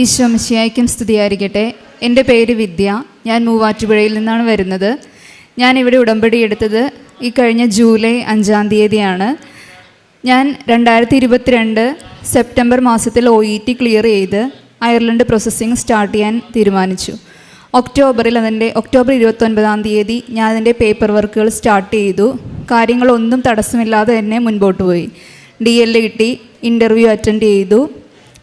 ഈശോ മിശിയായിക്കും സ്തുതിയായിരിക്കട്ടെ. എന്റെ പേര് വിദ്യ. ഞാൻ മൂവാറ്റുപുഴയിൽ നിന്നാണ് വരുന്നത്. ഞാൻ ഇവിടെ ഉടമ്പടി എടുത്തത് ഈ കഴിഞ്ഞ ജൂലൈ അഞ്ചാം തീയതിയാണ്. ഞാൻ രണ്ടായിരത്തി ഇരുപത്തിരണ്ട് സെപ്റ്റംബർ മാസത്തിൽ ഒ ഇ ടി ക്ലിയർ ചെയ്ത് അയർലൻഡ് പ്രോസസ്സിംഗ് സ്റ്റാർട്ട് ചെയ്യാൻ തീരുമാനിച്ചു. ഒക്ടോബറിൽ അതിന്റെ ഒക്ടോബർ ഇരുപത്തൊൻപതാം തീയതി ഞാൻ അതിന്റെ പേപ്പർ വർക്കുകൾ സ്റ്റാർട്ട് ചെയ്തു. കാര്യങ്ങളൊന്നും തടസ്സമില്ലാതെ തന്നെ മുൻപോട്ട് പോയി. ഡി എൽ കിട്ടി ഇന്റർവ്യൂ അറ്റൻഡ് ചെയ്തു.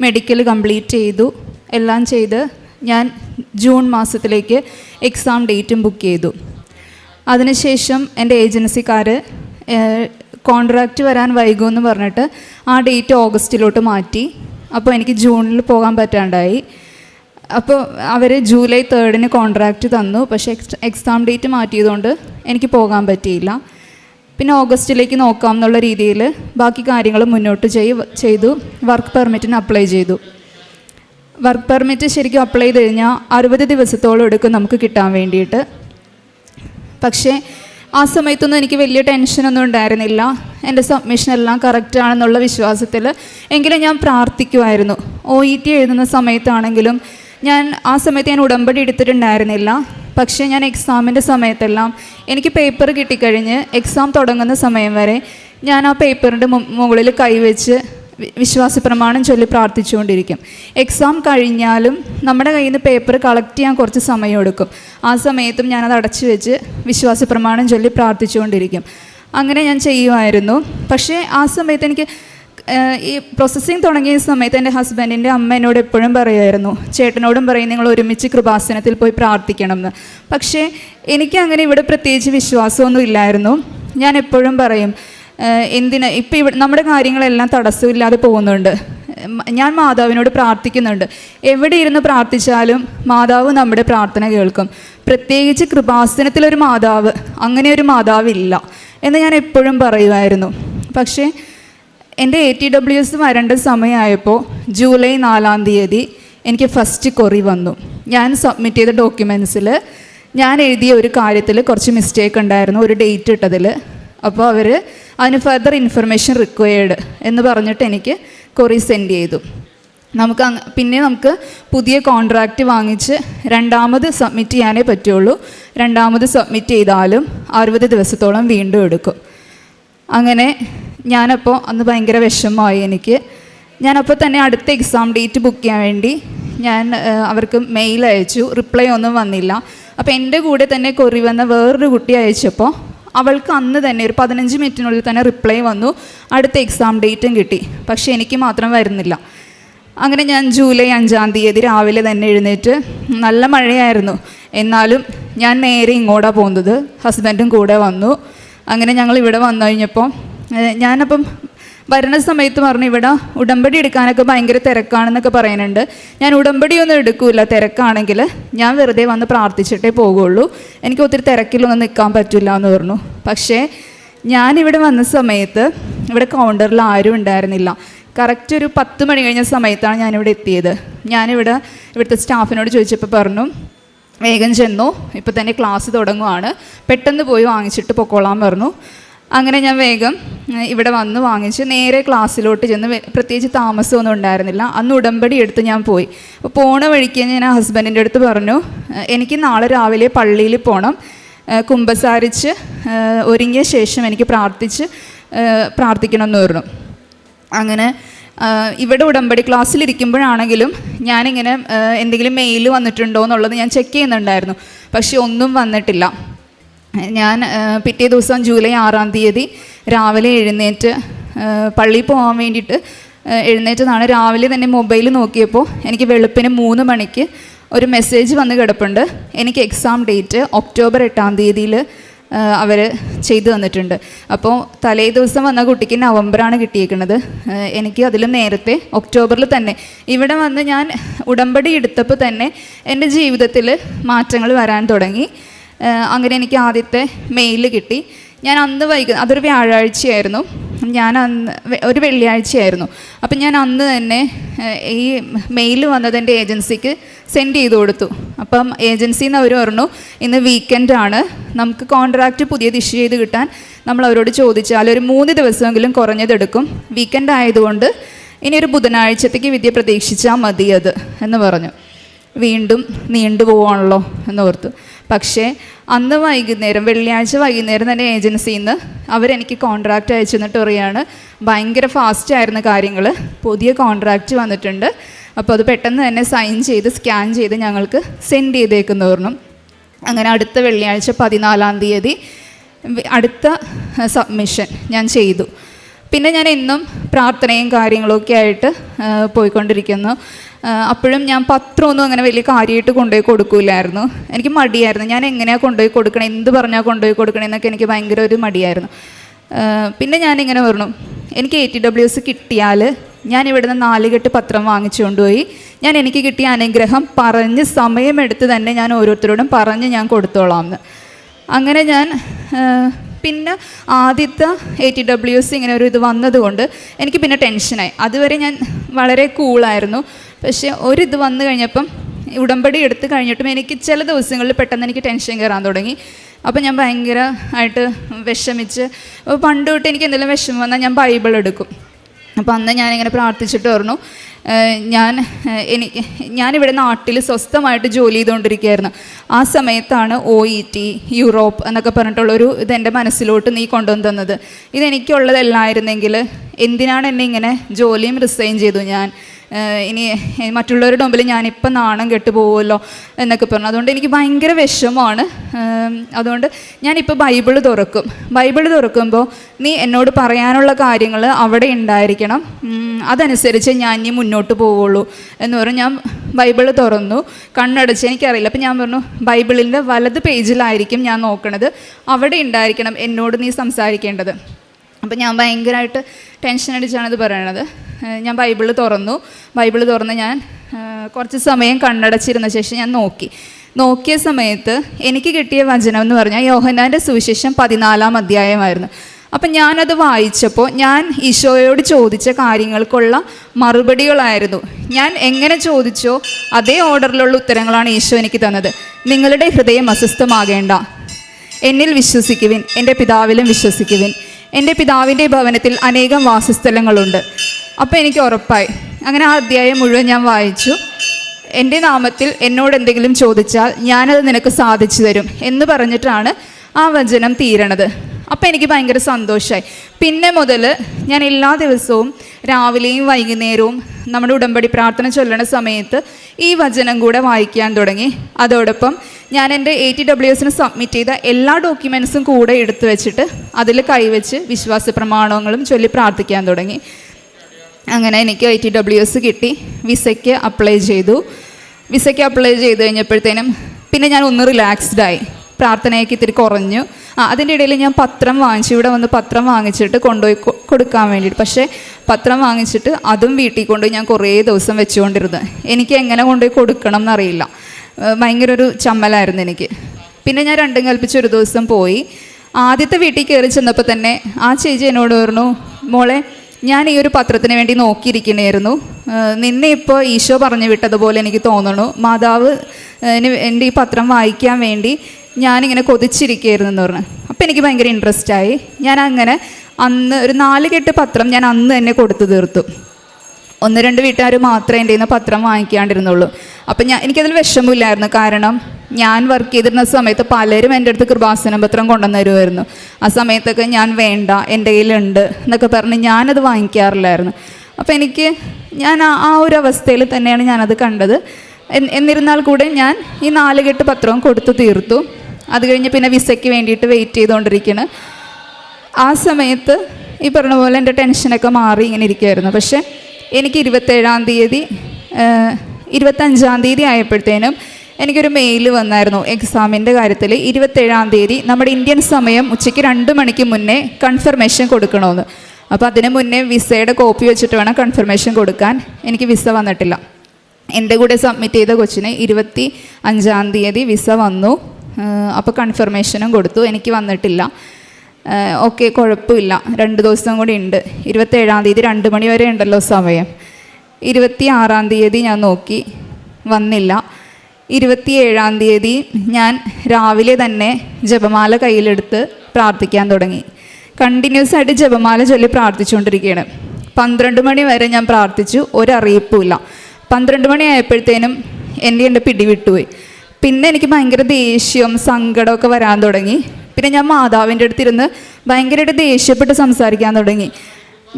മെഡിക്കൽ കംപ്ലീറ്റ് ചെയ്തു. എല്ലാം ചെയ്ത് ഞാൻ ജൂൺ മാസത്തിലേക്ക് എക്സാം ഡേറ്റും ബുക്ക് ചെയ്തു. അതിനുശേഷം എന്റെ ഏജൻസിക്കാർ കോൺട്രാക്റ്റ് വരാൻ വൈകുമെന്ന് പറഞ്ഞിട്ട് ആ ഡേറ്റ് ഓഗസ്റ്റിലോട്ട് മാറ്റി. അപ്പോൾ എനിക്ക് ജൂണിൽ പോകാൻ പറ്റാണ്ടായി. അപ്പോൾ അവർ ജൂലൈ തേർഡിന് കോൺട്രാക്റ്റ് തന്നു. പക്ഷേ എക്സ് ഡേറ്റ് മാറ്റിയതുകൊണ്ട് എനിക്ക് പോകാൻ പറ്റിയില്ല. പിന്നെ ഓഗസ്റ്റിലേക്ക് നോക്കാം എന്നുള്ള രീതിയിൽ ബാക്കി കാര്യങ്ങൾ മുന്നോട്ട് ചെയ് ചെയ്തു. വർക്ക് പെർമിറ്റിന് അപ്ലൈ ചെയ്തു. വർക്ക് പെർമിറ്റ് ശരിക്കും അപ്ലൈ ചെയ്ത് കഴിഞ്ഞാൽ അറുപത് ദിവസത്തോളം എടുക്കും നമുക്ക് കിട്ടാൻ വേണ്ടിയിട്ട്. പക്ഷേ ആ സമയത്തൊന്നും എനിക്ക് വലിയ ടെൻഷനൊന്നും ഉണ്ടായിരുന്നില്ല. എന്റെ സബ്മിഷൻ എല്ലാം കറക്റ്റ് ആണെന്നുള്ള വിശ്വാസത്തിൽ എങ്കിലും ഞാൻ പ്രാർത്ഥിക്കുമായിരുന്നു ഒ ഇ ടി എഴുതുന്ന സമയത്താണെങ്കിലും ഞാൻ ആ സമയത്ത് ഞാൻ ഉടമ്പടി എടുത്തിട്ടുണ്ടായിരുന്നില്ല. പക്ഷേ ഞാൻ എക്സാമിന്റെ സമയത്തെല്ലാം എനിക്ക് പേപ്പർ കിട്ടിക്കഴിഞ്ഞ് എക്സാം തുടങ്ങുന്ന സമയം വരെ ഞാൻ ആ പേപ്പറിന്റെ മുകളിൽ കൈവച്ച് വിശ്വാസ പ്രമാണം ചൊല്ലി പ്രാർത്ഥിച്ചുകൊണ്ടിരിക്കും. എക്സാം കഴിഞ്ഞാലും നമ്മുടെ കയ്യിൽ നിന്ന് പേപ്പർ കളക്ട് ചെയ്യാൻ കുറച്ച് സമയം എടുക്കും ആ സമയത്തും ഞാനത് അടച്ചു വെച്ച് വിശ്വാസ പ്രമാണം ചൊല്ലി പ്രാർത്ഥിച്ചുകൊണ്ടിരിക്കും. അങ്ങനെ ഞാൻ ചെയ്യുമായിരുന്നു. പക്ഷേ ആ സമയത്ത് എനിക്ക് ഈ പ്രോസസ്സിങ് തുടങ്ങിയ സമയത്ത് എന്റെ ഹസ്ബൻഡിന്റെ അമ്മ എന്നോട് എപ്പോഴും പറയുമായിരുന്നു ചേട്ടനോടും പറയും നിങ്ങൾ ഒരുമിച്ച് കൃപാസനത്തിൽ പോയി പ്രാർത്ഥിക്കണം എന്ന് പക്ഷേ എനിക്ക് അങ്ങനെ ഇവിടെ പ്രത്യേകിച്ച് വിശ്വാസമൊന്നും ഇല്ലായിരുന്നു. ഞാൻ എപ്പോഴും പറയും എന്തിന്? ഇപ്പം ഇവിടെ നമ്മുടെ കാര്യങ്ങളെല്ലാം തടസ്സമില്ലാതെ പോകുന്നുണ്ട്. ഞാൻ മാതാവിനോട് പ്രാർത്ഥിക്കുന്നുണ്ട്. എവിടെ ഇരുന്ന് പ്രാർത്ഥിച്ചാലും മാതാവ് നമ്മുടെ പ്രാർത്ഥന കേൾക്കും. പ്രത്യേകിച്ച് കൃപാസനത്തിലൊരു മാതാവ് അങ്ങനെ ഒരു മാതാവില്ല എന്ന് ഞാൻ എപ്പോഴും പറയുമായിരുന്നു. പക്ഷേ എന്റെ എ ടി ഡബ്ല്യു എസ് വരേണ്ട സമയമായപ്പോൾ ജൂലൈ നാലാം തീയതി എനിക്ക് ഫസ്റ്റ് കൊറി വന്നു. ഞാൻ സബ്മിറ്റ് ചെയ്ത ഡോക്യുമെൻസിൽ ഞാൻ എഴുതിയ ഒരു കാര്യത്തിൽ കുറച്ച് മിസ്റ്റേക്ക് ഉണ്ടായിരുന്നു ഒരു ഡേറ്റ് ഇട്ടതിൽ അപ്പോൾ അവർ അതിന് ഫർദർ ഇൻഫർമേഷൻ റിക്വയർഡ് എന്ന് പറഞ്ഞിട്ട് എനിക്ക് കൊറി സെൻഡ് ചെയ്തു. നമുക്ക് പിന്നെ നമുക്ക് പുതിയ കോൺട്രാക്റ്റ് വാങ്ങിച്ച് രണ്ടാമത് സബ്മിറ്റ് ചെയ്യാനേ പറ്റുള്ളൂ. രണ്ടാമത് സബ്മിറ്റ് ചെയ്താലും അറുപത് ദിവസത്തോളം വീണ്ടും എടുക്കും. അങ്ങനെ ഞാനപ്പോൾ അന്ന് ഭയങ്കര വിഷമമായി എനിക്ക്. ഞാനപ്പോൾ തന്നെ അടുത്ത എക്സാം ഡേറ്റ് ബുക്ക് ചെയ്യാൻ വേണ്ടി ഞാൻ അവർക്ക് മെയിൽ അയച്ചു. റിപ്ലൈ ഒന്നും വന്നില്ല. അപ്പോൾ എന്റെ കൂടെ തന്നെ കൊറി വന്ന വേറൊരു കുട്ടി അയച്ചപ്പോൾ അവൾക്ക് അന്ന് തന്നെ ഒരു പതിനഞ്ച് മിനിറ്റിനുള്ളിൽ തന്നെ റിപ്ലൈ വന്നു. അടുത്ത എക്സാം ഡേറ്റും കിട്ടി. പക്ഷേ എനിക്ക് മാത്രം വരുന്നില്ല. അങ്ങനെ ഞാൻ ജൂലൈ അഞ്ചാം തീയതി രാവിലെ തന്നെ എഴുന്നേറ്റ് നല്ല മഴയായിരുന്നു. എന്നാലും ഞാൻ നേരെ ഇങ്ങോട്ടാണ് പോകുന്നത്. ഹസ്ബൻഡും കൂടെ വന്നു. അങ്ങനെ ഞങ്ങൾ ഇവിടെ വന്നു കഴിഞ്ഞപ്പോൾ ഞാനപ്പം വരുന്ന സമയത്ത് പറഞ്ഞു ഇവിടെ ഉടമ്പടി എടുക്കാനൊക്കെ ഭയങ്കര തിരക്കാണെന്നൊക്കെ പറയുന്നുണ്ട്. ഞാൻ ഉടമ്പടിയൊന്നും എടുക്കില്ല തിരക്കാണെങ്കിൽ ഞാൻ വെറുതെ വന്ന് പ്രാർത്ഥിച്ചിട്ടേ പോകുള്ളൂ. എനിക്ക് ഒത്തിരി തിരക്കിലൊന്നും നിൽക്കാൻ പറ്റില്ല എന്ന് പറഞ്ഞു. പക്ഷേ ഞാനിവിടെ വന്ന സമയത്ത് ഇവിടെ കൗണ്ടറിൽ ആരും ഉണ്ടായിരുന്നില്ല. കറക്റ്റ് ഒരു പത്ത് മണി കഴിഞ്ഞ സമയത്താണ് ഞാനിവിടെ എത്തിയത്. ഞാനിവിടെ ഇവിടുത്തെ സ്റ്റാഫിനോട് ചോദിച്ചപ്പോൾ പറഞ്ഞു വേഗം ചെന്നു ഇപ്പോൾ തന്നെ ക്ലാസ് തുടങ്ങുവാണ്. പെട്ടെന്ന് പോയി വാങ്ങിച്ചിട്ട് പൊക്കോളാൻ പറഞ്ഞു. അങ്ങനെ ഞാൻ വേഗം ഇവിടെ വന്ന് വാങ്ങിച്ച്. നേരെ ക്ലാസ്സിലോട്ട് ചെന്ന് പ്രത്യേകിച്ച് താമസമൊന്നും ഉണ്ടായിരുന്നില്ല. അന്ന് ഉടമ്പടി എടുത്ത് ഞാൻ പോയി. അപ്പോൾ പോണ വഴിക്ക് ഞാൻ ആ ഹസ്ബൻഡിന്റെ അടുത്ത് പറഞ്ഞു എനിക്ക് നാളെ രാവിലെ പള്ളിയിൽ പോകണം കുമ്പസാരിച്ച് ഒരുങ്ങിയ ശേഷം എനിക്ക് പ്രാർത്ഥിച്ച് പ്രാർത്ഥിക്കണമെന്ന് പറഞ്ഞു. അങ്ങനെ ഇവിടെ ഉടമ്പടി ക്ലാസ്സിലിരിക്കുമ്പോഴാണെങ്കിലും ഞാനിങ്ങനെ എന്തെങ്കിലും മെയിൽ വന്നിട്ടുണ്ടോ എന്നുള്ളത് ഞാൻ ചെക്ക് ചെയ്യുന്നുണ്ടായിരുന്നു. പക്ഷെ ഒന്നും വന്നിട്ടില്ല. ഞാൻ പിറ്റേ ദിവസം ജൂലൈ ആറാം തീയതി രാവിലെ എഴുന്നേറ്റ് പള്ളിയിൽ പോകാൻ വേണ്ടിയിട്ട് എഴുന്നേറ്റതാണ്. രാവിലെ തന്നെ മൊബൈൽ നോക്കിയപ്പോൾ എനിക്ക് വെളുപ്പിന് മൂന്ന് മണിക്ക് ഒരു മെസ്സേജ് വന്ന് കിടപ്പുണ്ട്. എനിക്ക് എക്സാം ഡേറ്റ് ഒക്ടോബർ എട്ടാം തീയതിയിൽ അവർ ചെയ്തു തന്നിട്ടുണ്ട്. അപ്പോൾ തലേ ദിവസം വന്ന കുട്ടിക്ക് നവംബറാണ് കിട്ടിയേക്കുന്നത് എനിക്ക് അതിലും നേരത്തെ ഒക്ടോബറിൽ തന്നെ. ഇവിടെ വന്ന് ഞാൻ ഉടമ്പടി എടുത്തപ്പോൾ തന്നെ എന്റെ ജീവിതത്തിൽ മാറ്റങ്ങൾ വരാൻ തുടങ്ങി. അങ്ങനെ എനിക്ക് ആദ്യത്തെ മെയിൽ കിട്ടി. ഞാൻ അന്ന് വൈകി അതൊരു വ്യാഴാഴ്ചയായിരുന്നു. ഞാൻ അന്ന് ഒരു വെള്ളിയാഴ്ചയായിരുന്നു. അപ്പം ഞാൻ അന്ന് തന്നെ ഈ മെയിൽ വന്നത് എന്റെ ഏജൻസിക്ക് സെൻഡ് ചെയ്ത് കൊടുത്തു. അപ്പം ഏജൻസിയിൽ നിന്ന് അവർ പറഞ്ഞു ഇന്ന് വീക്കെൻഡാണ് നമുക്ക് കോൺട്രാക്റ്റ് പുതിയത് ഇഷ്യൂ ചെയ്ത് കിട്ടാൻ നമ്മൾ അവരോട് ചോദിച്ചാൽ ഒരു മൂന്ന് ദിവസമെങ്കിലും കുറഞ്ഞതെടുക്കും. വീക്കെൻഡ് ആയതുകൊണ്ട് ഇനി ഒരു ബുധനാഴ്ചത്തേക്ക് വിദ്യ പ്രതീക്ഷിച്ചാൽ മതി അത് എന്ന് പറഞ്ഞു. വീണ്ടും നീണ്ടു പോവാണല്ലോ എന്ന് ഓർത്തു. പക്ഷേ അന്ന് വൈകുന്നേരം വെള്ളിയാഴ്ച വൈകുന്നേരം തന്നെ ഏജൻസിയിൽ നിന്ന് അവരെനിക്ക് കോൺട്രാക്റ്റ് അയച്ചു തന്നിട്ട് പറയുകയാണ്. ഭയങ്കര ഫാസ്റ്റ് ആയിരുന്ന കാര്യങ്ങൾ. പുതിയ കോൺട്രാക്റ്റ് വന്നിട്ടുണ്ട്. അപ്പോൾ അത് പെട്ടെന്ന് തന്നെ സൈൻ ചെയ്ത് സ്കാൻ ചെയ്ത് ഞങ്ങൾക്ക് സെൻഡ് ചെയ്തേക്കുന്നു പറഞ്ഞു. അങ്ങനെ അടുത്ത വെള്ളിയാഴ്ച പതിനാലാം തീയതി അടുത്ത സബ്മിഷൻ ഞാൻ ചെയ്തു. പിന്നെ ഞാൻ എന്നും പ്രാർത്ഥനയും കാര്യങ്ങളൊക്കെ ആയിട്ട് പോയിക്കൊണ്ടിരിക്കുന്നു. അപ്പോഴും ഞാൻ പത്രമൊന്നും അങ്ങനെ വലിയ കാര്യമായിട്ട് കൊണ്ടുപോയി കൊടുക്കില്ലായിരുന്നു എനിക്ക് മടിയായിരുന്നു. ഞാൻ എങ്ങനെയാണ് കൊണ്ടുപോയി കൊടുക്കണേ എന്ത് പറഞ്ഞാൽ കൊണ്ടുപോയി കൊടുക്കണേ എന്നൊക്കെ എനിക്ക് ഭയങ്കര ഒരു മടിയായിരുന്നു. പിന്നെ ഞാനിങ്ങനെ പറഞ്ഞു എനിക്ക് എ ടി ഡബ്ല്യു എസ് കിട്ടിയാൽ ഞാൻ ഇവിടുന്ന് നാലുകെട്ട് പത്രം വാങ്ങിച്ചു കൊണ്ടുപോയി. ഞാൻ എനിക്ക് കിട്ടിയ അനുഗ്രഹം പറഞ്ഞ് സമയമെടുത്ത് തന്നെ ഞാൻ ഓരോരുത്തരോടും പറഞ്ഞ് ഞാൻ കൊടുത്തോളാം അങ്ങനെ ഞാൻ പിന്നെ ആദ്യത്തെ എ ടി ഡബ്ല്യു എസ് ഇങ്ങനെ ഒരു ഇത് വന്നതുകൊണ്ട് എനിക്ക് പിന്നെ ടെൻഷനായി അതുവരെ ഞാൻ വളരെ കൂളായിരുന്നു പക്ഷേ ഒരിത് വന്നു കഴിഞ്ഞപ്പം ഉടമ്പടി എടുത്ത് കഴിഞ്ഞിട്ടും എനിക്ക് ചില ദിവസങ്ങളിൽ പെട്ടെന്ന് എനിക്ക് ടെൻഷൻ കയറാൻ തുടങ്ങി. അപ്പോൾ ഞാൻ ഭയങ്കര ആയിട്ട് വിഷമിച്ച് അപ്പോൾ പണ്ട് തൊട്ട് എനിക്ക് എന്തെങ്കിലും വിഷമം വന്നാൽ ഞാൻ ബൈബിൾ എടുക്കും. അപ്പോൾ അന്ന് ഞാനിങ്ങനെ പ്രാർത്ഥിച്ചിട്ട് പറഞ്ഞു ഞാൻ എനിക്ക് ഞാനിവിടെ നാട്ടിൽ സ്വസ്ഥമായിട്ട് ജോലി ചെയ്തുകൊണ്ടിരിക്കുകയായിരുന്നു. ആ സമയത്താണ് ഒ ഇ ടി യൂറോപ്പ് എന്നൊക്കെ പറഞ്ഞിട്ടുള്ളൊരു ഇത് എന്റെ മനസ്സിലോട്ട് നീ കൊണ്ടുവന്ന് തന്നത്. ഇതെനിക്കുള്ളതല്ലായിരുന്നെങ്കിൽ എന്തിനാണ് എന്നെ ഇങ്ങനെ ജോലിയും റിസൈൻ ചെയ്തു ഞാൻ? ഇനി മറ്റുള്ളവരുടെ മുമ്പിൽ ഞാനിപ്പം നാണം കെട്ട് പോകുമല്ലോ എന്നൊക്കെ പറഞ്ഞു. അതുകൊണ്ട് എനിക്ക് ഭയങ്കര വിഷമമാണ്. അതുകൊണ്ട് ഞാനിപ്പോൾ ബൈബിൾ തുറക്കും. ബൈബിൾ തുറക്കുമ്പോൾ നീ എന്നോട് പറയാനുള്ള കാര്യങ്ങൾ അവിടെ ഉണ്ടായിരിക്കണം. അതനുസരിച്ച് ഞാൻ ഇനി മുന്നോട്ട് പോവുള്ളൂ എന്ന് പറഞ്ഞു. ഞാൻ ബൈബിൾ തുറന്നു. കണ്ണടച്ച് എനിക്കറിയില്ല. അപ്പം ഞാൻ പറഞ്ഞു ബൈബിളിന്റെ വലത് പേജിലായിരിക്കും ഞാൻ നോക്കണത്. അവിടെ ഉണ്ടായിരിക്കണം എന്നോട് നീ സംസാരിക്കേണ്ടത്. അപ്പം ഞാൻ ഭയങ്കരമായിട്ട് ടെൻഷൻ അടിച്ചാണ് ഇത് പറയണത്. ഞാൻ ബൈബിൾ തുറന്നു. ബൈബിൾ തുറന്ന് ഞാൻ കുറച്ച് സമയം കണ്ണടച്ചിരുന്ന ശേഷം ഞാൻ നോക്കി. നോക്കിയ സമയത്ത് എനിക്ക് കിട്ടിയ വചനം എന്ന് പറഞ്ഞാൽ യോഹനാന്റെ സുവിശേഷം പതിനാലാം അധ്യായമായിരുന്നു. അപ്പം ഞാനത് വായിച്ചപ്പോൾ ഞാൻ ഈശോയോട് ചോദിച്ച കാര്യങ്ങൾക്കുള്ള മറുപടികളായിരുന്നു. ഞാൻ എങ്ങനെ ചോദിച്ചോ അതേ ഓർഡറിലുള്ള ഉത്തരങ്ങളാണ് ഈശോ എനിക്ക് തന്നത്. നിങ്ങളുടെ ഹൃദയം അസ്വസ്ഥമാകേണ്ട. എന്നിൽ വിശ്വസിക്കുവിൻ. എന്റെ പിതാവിലും വിശ്വസിക്കുവിൻ. എന്റെ പിതാവിന്റെ ഭവനത്തിൽ അനേകം വാസസ്ഥലങ്ങളുണ്ട്. അപ്പോൾ എനിക്ക് ഉറപ്പായി. അങ്ങനെ ആ അധ്യായം മുഴുവൻ ഞാൻ വായിച്ചു. എന്റെ നാമത്തിൽ എന്നോട് എന്തെങ്കിലും ചോദിച്ചാൽ ഞാനത് നിനക്ക് സാധിച്ചു തരും എന്ന് പറഞ്ഞിട്ടാണ് ആ വചനം തീരണത്. അപ്പോൾ എനിക്ക് ഭയങ്കര സന്തോഷമായി പിന്നെ മുതൽ ഞാൻ എല്ലാ ദിവസവും രാവിലെയും വൈകുന്നേരവും നമ്മുടെ ഉടമ്പടി പ്രാർത്ഥന ചൊല്ലണ സമയത്ത് ഈ വചനം കൂടെ വായിക്കാൻ തുടങ്ങി. അതോടൊപ്പം ഞാൻ എന്റെ എ ടി ഡബ്ല്യു എസിന് സബ്മിറ്റ് ചെയ്ത എല്ലാ ഡോക്യുമെൻസും കൂടെ എടുത്തു വെച്ചിട്ട് അതിൽ കൈവച്ച് വിശ്വാസ പ്രമാണങ്ങളും ചൊല്ലി പ്രാർത്ഥിക്കാൻ തുടങ്ങി. അങ്ങനെ എനിക്ക് ഐ ടി ഡബ്ല്യു എസ് കിട്ടി. വിസയ്ക്ക് അപ്ലൈ ചെയ്തു. വിസയ്ക്ക് അപ്ലൈ ചെയ്ത് കഴിഞ്ഞപ്പോഴത്തേനും പിന്നെ ഞാൻ ഒന്ന് റിലാക്സ്ഡ് ആയി. പ്രാർത്ഥനയൊക്കെ ഇത്തിരി കുറഞ്ഞു. ആ അതിന്റെ ഇടയിൽ ഞാൻ പത്രം വാങ്ങിച്ചു. ഇവിടെ വന്ന് പത്രം വാങ്ങിച്ചിട്ട് കൊണ്ടുപോയി കൊടുക്കാൻ വേണ്ടിയിട്ട്. പക്ഷേ പത്രം വാങ്ങിച്ചിട്ട് അതും വീട്ടിൽ കൊണ്ടുപോയി ഞാൻ കുറേ ദിവസം വെച്ചുകൊണ്ടിരുന്നു. എനിക്ക് എങ്ങനെ കൊണ്ടുപോയി കൊടുക്കണം എന്നറിയില്ല. ഭയങ്കര ഒരു ചമ്മലായിരുന്നു എനിക്ക്. പിന്നെ ഞാൻ രണ്ടും കൽപ്പിച്ച് ഒരു ദിവസം പോയി. ആദ്യത്തെ വീട്ടിൽ കയറി ചെന്നപ്പോൾ തന്നെ ആ ചേച്ചി എന്നോട് പറഞ്ഞു മോളെ ഞാൻ ഈ ഒരു പത്രത്തിന് വേണ്ടി നോക്കിയിരിക്കണമായിരുന്നു നിന്നെ ഇപ്പോൾ ഈശോ പറഞ്ഞു വിട്ടതുപോലെ എനിക്ക് തോന്നുന്നു. മാതാവ് എന്റെ ഈ പത്രം വായിക്കാൻ വേണ്ടി ഞാനിങ്ങനെ കൊതിച്ചിരിക്കുകയായിരുന്നു എന്ന് പറഞ്ഞു. അപ്പോൾ എനിക്ക് ഭയങ്കര ഇൻട്രസ്റ്റ് ആയി. ഞാൻ അങ്ങനെ അന്ന് ഒരു നാല് കെട്ട് പത്രം ഞാൻ അന്ന് തന്നെ കൊടുത്തു തീർത്തു. ഒന്ന് രണ്ട് വീട്ടുകാർ മാത്രമേ എന്റെ നിന്ന് പത്രം വാങ്ങിക്കാണ്ടിരുന്നുള്ളൂ. അപ്പം ഞാൻ എനിക്കതിൽ വിഷമമില്ലായിരുന്നു. കാരണം ഞാൻ വർക്ക് ചെയ്തിരുന്ന സമയത്ത് പലരും എന്റെ അടുത്ത് കൃപാസനം പത്രം കൊണ്ടുവന്ന് തരുമായിരുന്നു. ആ സമയത്തൊക്കെ ഞാൻ വേണ്ട എന്റെ കയ്യിലുണ്ട് എന്നൊക്കെ പറഞ്ഞ് ഞാനത് വാങ്ങിക്കാറില്ലായിരുന്നു. അപ്പം എനിക്ക് ഞാൻ ആ ഒരു അവസ്ഥയിൽ തന്നെയാണ് ഞാനത് കണ്ടത്. എന്നിരുന്നാൽ കൂടെ ഞാൻ ഈ നാലുകെട്ട് പത്രവും കൊടുത്തു തീർത്തു. അത് കഴിഞ്ഞ് പിന്നെ വിസയ്ക്ക് വേണ്ടിയിട്ട് വെയിറ്റ് ചെയ്തുകൊണ്ടിരിക്കുകയാണ് ആ സമയത്ത് ഈ പറഞ്ഞ പോലെ എന്റെ ടെൻഷനൊക്കെ മാറി ഇങ്ങനെ ഇരിക്കുമായിരുന്നു പക്ഷേ എനിക്ക് ഇരുപത്തേഴാം തീയതി ഇരുപത്തഞ്ചാം തീയതി ആയപ്പോഴത്തേനും എനിക്കൊരു മെയിൽ വന്നായിരുന്നു എക്സാമിന്റെ കാര്യത്തിൽ ഇരുപത്തേഴാം തീയതി നമ്മുടെ ഇന്ത്യൻ സമയം ഉച്ചയ്ക്ക് രണ്ട് മണിക്ക് മുന്നേ കൺഫർമേഷൻ കൊടുക്കണമെന്ന് അപ്പോൾ അതിന് മുന്നേ വിസയുടെ കോപ്പി വെച്ചിട്ട് വേണം കൺഫർമേഷൻ കൊടുക്കാൻ. എനിക്ക് വിസ വന്നിട്ടില്ല. എന്റെ കൂടെ സബ്മിറ്റ് ചെയ്ത കൊച്ചിന് ഇരുപത്തി അഞ്ചാം തീയതി വിസ വന്നു. അപ്പോൾ കൺഫർമേഷനും കൊടുത്തു. എനിക്ക് വന്നിട്ടില്ല. ഓക്കെ കുഴപ്പമില്ല. രണ്ട് ദിവസം കൂടി ഉണ്ട്. ഇരുപത്തേഴാം തീയതി രണ്ട് മണി വരെ ഉണ്ടല്ലോ സമയം. ഇരുപത്തി ആറാം തീയതി ഞാൻ നോക്കി. വന്നില്ല. ഇരുപത്തി ഏഴാം തീയതി ഞാൻ രാവിലെ തന്നെ ജപമാല കയ്യിലെടുത്ത് പ്രാർത്ഥിക്കാൻ തുടങ്ങി. കണ്ടിന്യൂസ് ആയിട്ട് ജപമാല ചൊല്ലി പ്രാർത്ഥിച്ചുകൊണ്ടിരിക്കുകയാണ്. പന്ത്രണ്ട് മണി വരെ ഞാൻ പ്രാർത്ഥിച്ചു. ഒരറിയിപ്പുമില്ല. പന്ത്രണ്ട് മണി ആയപ്പോഴത്തേനും എന്റെ എന്റെ പിടിവിട്ടുപോയി പിന്നെ എനിക്ക് ഭയങ്കര ദേഷ്യവും സങ്കടമൊക്കെ വരാൻ തുടങ്ങി. പിന്നെ ഞാൻ മാതാവിന്റെ അടുത്തിരുന്ന് ഭയങ്കരമായിട്ട് ദേഷ്യപ്പെട്ട് സംസാരിക്കാൻ തുടങ്ങി.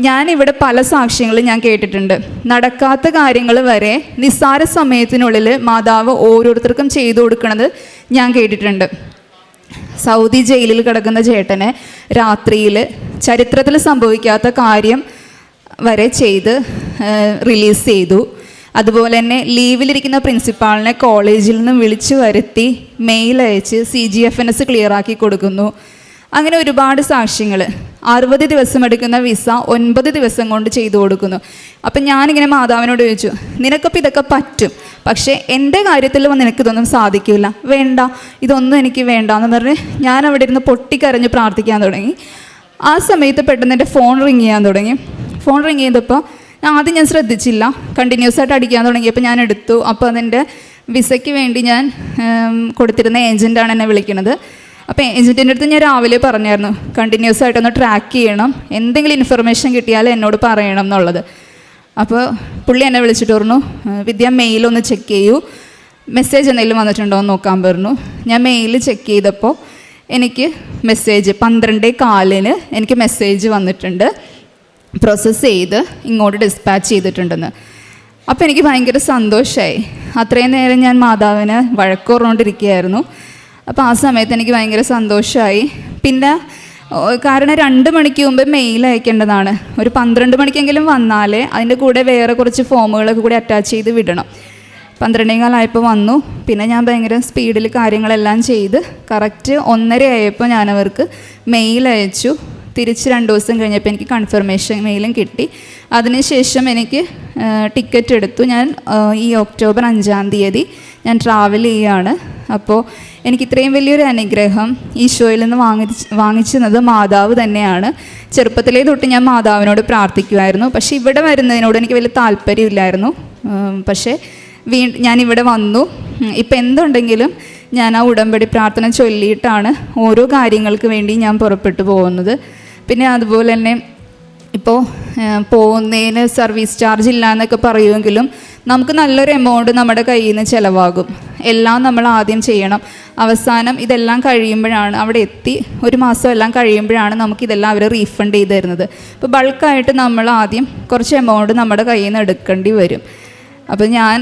ഞാൻ ഇവിടെ പല സാക്ഷ്യങ്ങളും ഞാൻ കേട്ടിട്ടുണ്ട്. നടക്കാത്ത കാര്യങ്ങൾ വരെ നിസ്സാര സമയത്തിനുള്ളിൽ മാതാവ് ഓരോരുത്തർക്കും ചെയ്തു കൊടുക്കുന്നത് ഞാൻ കേട്ടിട്ടുണ്ട്. സൗദി ജയിലിൽ കിടക്കുന്ന ചേട്ടനെ രാത്രിയിൽ ചരിത്രത്തിൽ സംഭവിക്കാത്ത കാര്യം വരെ ചെയ്ത് റിലീസ് ചെയ്തു. അതുപോലെ തന്നെ ലീവിലിരിക്കുന്ന പ്രിൻസിപ്പാളിനെ കോളേജിൽ നിന്നും വിളിച്ചു വരുത്തി മെയിൽ അയച്ച് C G F N S clear ആക്കി കൊടുക്കുന്നു. അങ്ങനെ ഒരുപാട് സാക്ഷ്യങ്ങൾ അറുപത് ദിവസം എടുക്കുന്ന വിസ ഒൻപത് ദിവസം കൊണ്ട് ചെയ്തു കൊടുക്കുന്നു. അപ്പം ഞാനിങ്ങനെ മാതാവിനോട് ചോദിച്ചു നിനക്കപ്പോൾ ഇതൊക്കെ പറ്റും പക്ഷേ എന്റെ കാര്യത്തിൽ നിനക്കിതൊന്നും സാധിക്കില്ല വേണ്ട ഇതൊന്നും എനിക്ക് വേണ്ട എന്ന് പറഞ്ഞ് ഞാൻ അവിടെ ഇരുന്ന് പൊട്ടിക്കരഞ്ഞ് പ്രാർത്ഥിക്കാൻ തുടങ്ങി. ആ സമയത്ത് പെട്ടെന്ന് എന്റെ ഫോൺ റിങ് ചെയ്യാൻ തുടങ്ങി. ഫോൺ റിങ് ചെയ്തപ്പോൾ ആദ്യം ഞാൻ ശ്രദ്ധിച്ചില്ല. കണ്ടിന്യൂസ് ആയിട്ട് അടിക്കാൻ തുടങ്ങിയപ്പോൾ ഞാൻ എടുത്തു. അപ്പോൾ അതിന്റെ വിസയ്ക്ക് വേണ്ടി ഞാൻ കൊടുത്തിരുന്ന ഏജന്റാണ് എന്നെ വിളിക്കുന്നത്. അപ്പോൾ ഏജന്റിന്റെ അടുത്ത് ഞാൻ രാവിലെ പറഞ്ഞായിരുന്നു കണ്ടിന്യൂസ് ആയിട്ടൊന്ന് ട്രാക്ക് ചെയ്യണം. എന്തെങ്കിലും ഇൻഫർമേഷൻ കിട്ടിയാൽ എന്നോട് പറയണം എന്നുള്ളത്. അപ്പോൾ പുള്ളി എന്നെ വിളിച്ചിട്ട് പറഞ്ഞു "ഏഹ് വിദ്യ മെയിലൊന്ന് ചെക്ക് ചെയ്യൂ. മെസ്സേജ് എന്തെങ്കിലും വന്നിട്ടുണ്ടോ എന്ന് നോക്കാൻ പറഞ്ഞു. ഞാൻ മെയിൽ ചെക്ക് ചെയ്തപ്പോൾ എനിക്ക് മെസ്സേജ് പന്ത്രണ്ട് കാലിന് എനിക്ക് മെസ്സേജ് വന്നിട്ടുണ്ട്. പ്രോസസ്സ് ചെയ്ത് ഇങ്ങോട്ട് ഡിസ്പാച്ച് ചെയ്തിട്ടുണ്ടെന്ന്. അപ്പോൾ എനിക്ക് ഭയങ്കര സന്തോഷമായി അത്രയും നേരം ഞാൻ മാതാവിന് വഴക്കുറന്നുകൊണ്ടിരിക്കുകയായിരുന്നു അപ്പോൾ ആ സമയത്ത് എനിക്ക് ഭയങ്കര സന്തോഷമായി പിന്നെ കാരണം രണ്ട് മണിക്ക് മുമ്പ് മെയിൽ അയക്കേണ്ടതാണ്. ഒരു പന്ത്രണ്ട് മണിക്കെങ്കിലും വന്നാലേ അതിന്റെ കൂടെ വേറെ കുറച്ച് ഫോമുകളൊക്കെ കൂടി അറ്റാച്ച് ചെയ്ത് വിടണം. പന്ത്രണ്ടേ കാലായപ്പോൾ വന്നു. പിന്നെ ഞാൻ ഭയങ്കര സ്പീഡിൽ കാര്യങ്ങളെല്ലാം ചെയ്ത് കറക്റ്റ് ഒന്നര ആയപ്പോൾ ഞാനവർക്ക് മെയിൽ അയച്ചു. തിരിച്ച് രണ്ട് ദിവസം കഴിഞ്ഞപ്പോൾ എനിക്ക് കൺഫർമേഷൻ മെയിലും കിട്ടി. അതിനുശേഷം എനിക്ക് ടിക്കറ്റ് എടുത്തു. ഞാൻ ഈ ഒക്ടോബർ അഞ്ചാം തീയതി ഞാൻ ട്രാവൽ ചെയ്യുകയാണ് അപ്പോൾ എനിക്ക് ഇത്രയും വലിയൊരു അനുഗ്രഹം ഈശോയിൽ നിന്ന് വാങ്ങി വാങ്ങിച്ചത് മാതാവ് തന്നെയാണ്. ചെറുപ്പത്തിലേ തൊട്ട് ഞാൻ മാതാവിനോട് പ്രാർത്ഥിക്കുമായിരുന്നു. പക്ഷേ ഇവിടെ വരുന്നതിനോട് എനിക്ക് വലിയ താല്പര്യമില്ലായിരുന്നു. പക്ഷേ വീ ഞാനിവിടെ വന്നു. ഇപ്പം എന്തുണ്ടെങ്കിലും ഞാൻ ആ ഉടമ്പടി പ്രാർത്ഥന ചൊല്ലിയിട്ടാണ് ഓരോ കാര്യങ്ങൾക്ക് വേണ്ടി ഞാൻ പുറപ്പെട്ടു പോകുന്നത്. പിന്നെ അതുപോലെ തന്നെ ഇപ്പോൾ പോകുന്നതിന് സർവീസ് ചാർജ് ഇല്ല എന്നൊക്കെ പറയുമെങ്കിലും നമുക്ക് നല്ലൊരു എമൗണ്ട് നമ്മുടെ കയ്യിൽ നിന്ന് ചിലവാകും. എല്ലാം നമ്മൾ ആദ്യം ചെയ്യണം. അവസാനം ഇതെല്ലാം കഴിയുമ്പോഴാണ് അവിടെ എത്തി ഒരു മാസം എല്ലാം കഴിയുമ്പോഴാണ് നമുക്ക് ഇതെല്ലാം അവർ റീഫണ്ട് ചെയ്ത് തരുന്നത്. ഇപ്പോൾ ബൾക്കായിട്ട് നമ്മൾ ആദ്യം കുറച്ച് എമൗണ്ട് നമ്മുടെ കയ്യിൽ നിന്ന് എടുക്കേണ്ടി വരും. അപ്പോൾ ഞാൻ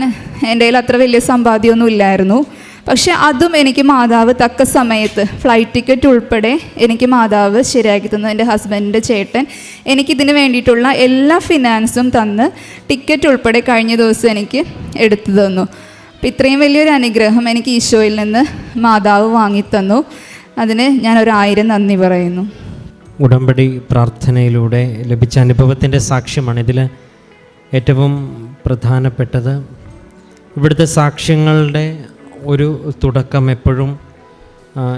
എന്റെ കയ്യിൽ അത്ര വലിയ സമ്പാദ്യമൊന്നും ഇല്ലായിരുന്നു. പക്ഷെ അതും എനിക്ക് മാതാവ് തക്ക സമയത്ത് ഫ്ലൈറ്റ് ടിക്കറ്റ് ഉൾപ്പെടെ എനിക്ക് മാതാവ് ശരിയാക്കി തന്നു. എന്റെ ഹസ്ബൻഡിന്റെ ചേട്ടൻ എനിക്കിതിന് വേണ്ടിയിട്ടുള്ള എല്ലാ ഫിനാൻസും തന്ന് ടിക്കറ്റ് ഉൾപ്പെടെ കഴിഞ്ഞ ദിവസം എനിക്ക് എടുത്തു തന്നു. അപ്പം ഇത്രയും വലിയൊരു അനുഗ്രഹം എനിക്ക് ഈശോയിൽ നിന്ന് മാതാവ് വാങ്ങിത്തന്നു അതിന് ഞാൻ ഒരായിരം നന്ദി പറയുന്നു. ഉടമ്പടി പ്രാർത്ഥനയിലൂടെ ലഭിച്ച അനുഭവത്തിന്റെ സാക്ഷ്യമാണ് ഇതിൽ ഏറ്റവും പ്രധാനപ്പെട്ടത്. ഇവിടുത്തെ സാക്ഷ്യങ്ങളുടെ ഒരു തുടക്കം എപ്പോഴും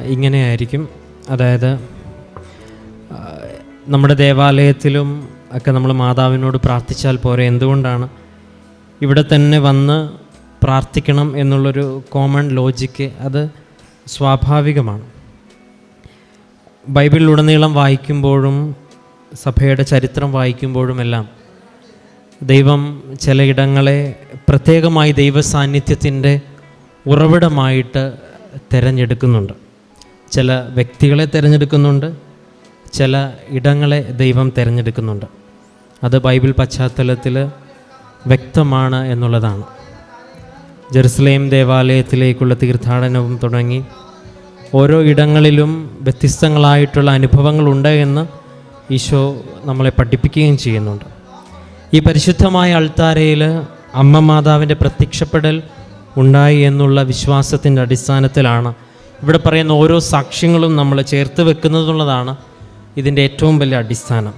ഇങ്ങനെയായിരിക്കും. അതായത് നമ്മുടെ ദേവാലയത്തിലും ഒക്കെ നമ്മൾ മാതാവിനോട് പ്രാർത്ഥിച്ചാൽ പോരെ എന്തുകൊണ്ടാണ്? ഇവിടെ തന്നെ വന്ന് പ്രാർത്ഥിക്കണം എന്നുള്ളൊരു കോമൺ ലോജിക്ക് അത് സ്വാഭാവികമാണ്. ബൈബിളിലുടനീളം വായിക്കുമ്പോഴും സഭയുടെ ചരിത്രം വായിക്കുമ്പോഴുമെല്ലാം ദൈവം ചിലയിടങ്ങളെ പ്രത്യേകമായി ദൈവ സാന്നിധ്യത്തിന്റെ ഉറവിടമായിട്ട് തിരഞ്ഞെടുക്കുന്നുണ്ട്. ചില വ്യക്തികളെ തിരഞ്ഞെടുക്കുന്നുണ്ട് ചില ഇടങ്ങളെ ദൈവം തിരഞ്ഞെടുക്കുന്നുണ്ട്. അത് ബൈബിൾ പശ്ചാത്തലത്തിൽ വ്യക്തമാണ് എന്നുള്ളതാണ്. ജെറുസലേം ദേവാലയത്തിലേക്കുള്ള തീർത്ഥാടനവും തുടങ്ങി ഓരോ ഇടങ്ങളിലും വ്യത്യസ്തങ്ങളായിട്ടുള്ള അനുഭവങ്ങളുണ്ട് എന്ന് ഈശോ നമ്മളെ പഠിപ്പിക്കുകയും ചെയ്യുന്നുണ്ട്. ഈ പരിശുദ്ധമായ അൾത്താരയിൽ അമ്മ മാതാവിന്റെ പ്രത്യക്ഷപ്പെടൽ ഉണ്ടായി എന്നുള്ള വിശ്വാസത്തിന്റെ അടിസ്ഥാനത്തിലാണ്. ഇവിടെ പറയുന്ന ഓരോ സാക്ഷ്യങ്ങളും നമ്മൾ ചേർത്ത് വെക്കുന്നതെന്നുള്ളതാണ് ഇതിന്റെ ഏറ്റവും വലിയ അടിസ്ഥാനം.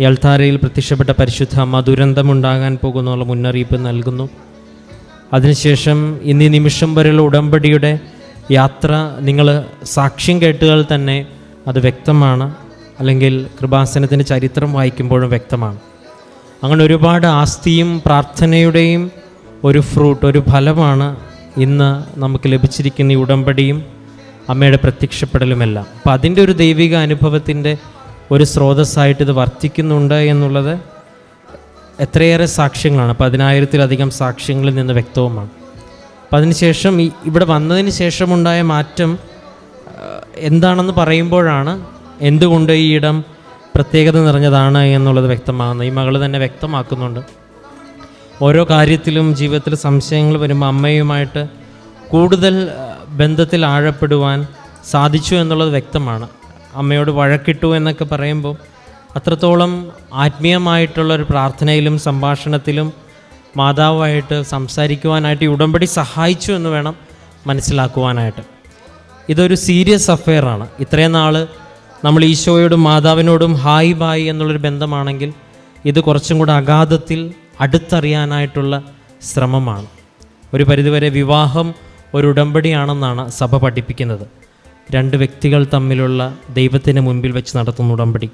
ഈ അൾത്താരയിൽ പ്രത്യക്ഷപ്പെട്ട പരിശുദ്ധ അമ്മ ദുരന്തമുണ്ടാകാൻ പോകുന്നുള്ള മുന്നറിയിപ്പ് നൽകുന്നു. അതിനുശേഷം ഇന്നീ നിമിഷം വരെയുള്ള ഉടമ്പടിയുടെ യാത്ര നിങ്ങൾ സാക്ഷ്യം കേട്ടുകൾ തന്നെ അത് വ്യക്തമാണ്. അല്ലെങ്കിൽ കൃപാസനത്തിന്റെ ചരിത്രം വായിക്കുമ്പോഴും വ്യക്തമാണ്. അങ്ങനെ ഒരുപാട് ആസ്തിയും പ്രാർത്ഥനയുടെയും ഒരു ഫ്രൂട്ട് ഒരു ഫലമാണ് ഇന്ന് നമുക്ക് ലഭിച്ചിരിക്കുന്ന ഈ ഉടമ്പടിയും അമ്മയുടെ പ്രത്യക്ഷപ്പെടലുമെല്ലാം. അപ്പം അതിന്റെ ഒരു ദൈവിക അനുഭവത്തിന്റെ ഒരു സ്രോതസ്സായിട്ട് ഇത് വർത്തിക്കുന്നുണ്ട് എന്നുള്ളത് എത്രയേറെ സാക്ഷ്യങ്ങളാണ്. പതിനായിരത്തിലധികം സാക്ഷ്യങ്ങളിൽ നിന്ന് വ്യക്തവുമാണ്. അപ്പം അതിനുശേഷം ഈ ഇവിടെ വന്നതിന് ശേഷമുണ്ടായ മാറ്റം എന്താണെന്ന് പറയുമ്പോഴാണ് എന്തുകൊണ്ട് ഈ ഇടം പ്രത്യേകത നിറഞ്ഞതാണ് എന്നുള്ളത് വ്യക്തമാകുന്നത്. ഈ മകൾ തന്നെ വ്യക്തമാക്കുന്നുണ്ട്. ഓരോ കാര്യത്തിലും ജീവിതത്തിൽ സംശയങ്ങൾ വരുമ്പോൾ അമ്മയുമായിട്ട് കൂടുതൽ ബന്ധത്തിൽ ആഴപ്പെടുവാൻ സാധിച്ചു എന്നുള്ളത് വ്യക്തമാണ്. അമ്മയോട് വഴക്കിട്ടു എന്നൊക്കെ പറയുമ്പോൾ അത്രത്തോളം ആത്മീയമായിട്ടുള്ള ഒരു പ്രാർത്ഥനയിലും സംഭാഷണത്തിലും മാതാവുമായിട്ട് സംസാരിക്കുവാനായിട്ട് ഈ ഉടമ്പടി സഹായിച്ചു എന്ന് വേണം മനസ്സിലാക്കുവാനായിട്ട്. ഇതൊരു സീരിയസ് അഫെയറാണ്. ഇത്രയും നാൾ നമ്മൾ ഈശോയോടും മാതാവിനോടും ഹായ് ബായ് എന്നുള്ളൊരു ബന്ധമാണെങ്കിൽ ഇത് കുറച്ചും കൂടെ അഗാധത്തിൽ അടുത്തറിയാനായിട്ടുള്ള ശ്രമമാണ്. ഒരു പരിധിവരെ വിവാഹം ഒരു ഉടമ്പടിയാണെന്നാണ് സഭ പഠിപ്പിക്കുന്നത്. രണ്ട് വ്യക്തികൾ തമ്മിലുള്ള ദൈവത്തിന് മുൻപിൽ വെച്ച് നടത്തുന്ന ഉടമ്പടി.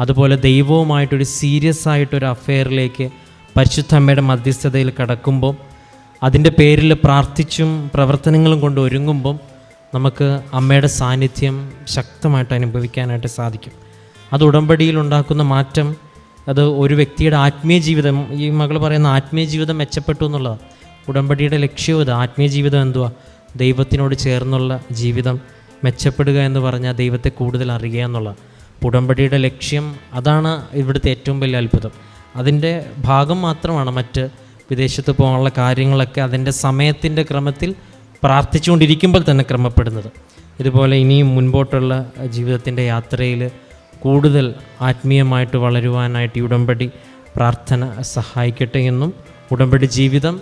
അതുപോലെ ദൈവവുമായിട്ടൊരു സീരിയസ് ആയിട്ടൊരു അഫെയറിലേക്ക് പരിശുദ്ധ അമ്മയുടെ മധ്യസ്ഥതയിൽ കടക്കുമ്പോൾ അതിന്റെ പേരിൽ പ്രാർത്ഥിച്ചും പ്രവർത്തനങ്ങളും കൊണ്ട് ഒരുങ്ങുമ്പം നമുക്ക് അമ്മയുടെ സാന്നിധ്യം ശക്തമായിട്ട് അനുഭവിക്കാനായിട്ട് സാധിക്കും. അത് ഉടമ്പടിയിൽ ഉണ്ടാക്കുന്ന മാറ്റം അത് ഒരു വ്യക്തിയുടെ ആത്മീയ ജീവിതം ഈ മകൾ പറയുന്ന ആത്മീയ ജീവിതം മെച്ചപ്പെട്ടു എന്നുള്ളതാണ് ഉടമ്പടിയുടെ ലക്ഷ്യവും ഇത് ആത്മീയ ജീവിതം എന്തുവാ? ദൈവത്തിനോട് ചേർന്നുള്ള ജീവിതം മെച്ചപ്പെടുക എന്ന് പറഞ്ഞാൽ ദൈവത്തെ കൂടുതൽ അറിയുക എന്നുള്ള ഉടമ്പടിയുടെ ലക്ഷ്യം അതാണ് ഇവിടുത്തെ ഏറ്റവും വലിയ അത്ഭുതം. അതിന്റെ ഭാഗം മാത്രമാണ് മറ്റ് വിദേശത്ത് പോകാനുള്ള കാര്യങ്ങളൊക്കെ അതിന്റെ സമയത്തിന്റെ ക്രമത്തിൽ പ്രാർത്ഥിച്ചുകൊണ്ടിരിക്കുമ്പോൾ തന്നെ ക്രമപ്പെടുന്നത്. ഇതുപോലെ ഇനിയും മുൻപോട്ടുള്ള ജീവിതത്തിന്റെ യാത്രയിൽ കൂടുതൽ ആത്മീയമായിട്ട് വളരുവാനായിട്ട് ഈ ഉടമ്പടി പ്രാർത്ഥന സഹായിക്കട്ടെ എന്നും ഉടമ്പടി ജീവിതം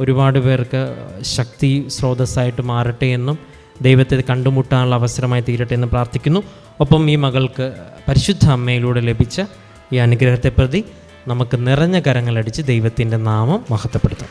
ഒരുപാട് പേർക്ക് ശക്തി സ്രോതസ്സായിട്ട് മാറട്ടെ എന്നും ദൈവത്തെ കണ്ടുമുട്ടാനുള്ള അവസരമായി തീരട്ടെ എന്ന് പ്രാർത്ഥിക്കുന്നു. ഒപ്പം ഈ മകൾക്ക് പരിശുദ്ധ അമ്മയിലൂടെ ലഭിച്ച ഈ അനുഗ്രഹത്തെ പ്രതി നമുക്ക് നിറഞ്ഞ കരങ്ങളടിച്ച് ദൈവത്തിന്റെ നാമം മഹത്വപ്പെടുത്താം.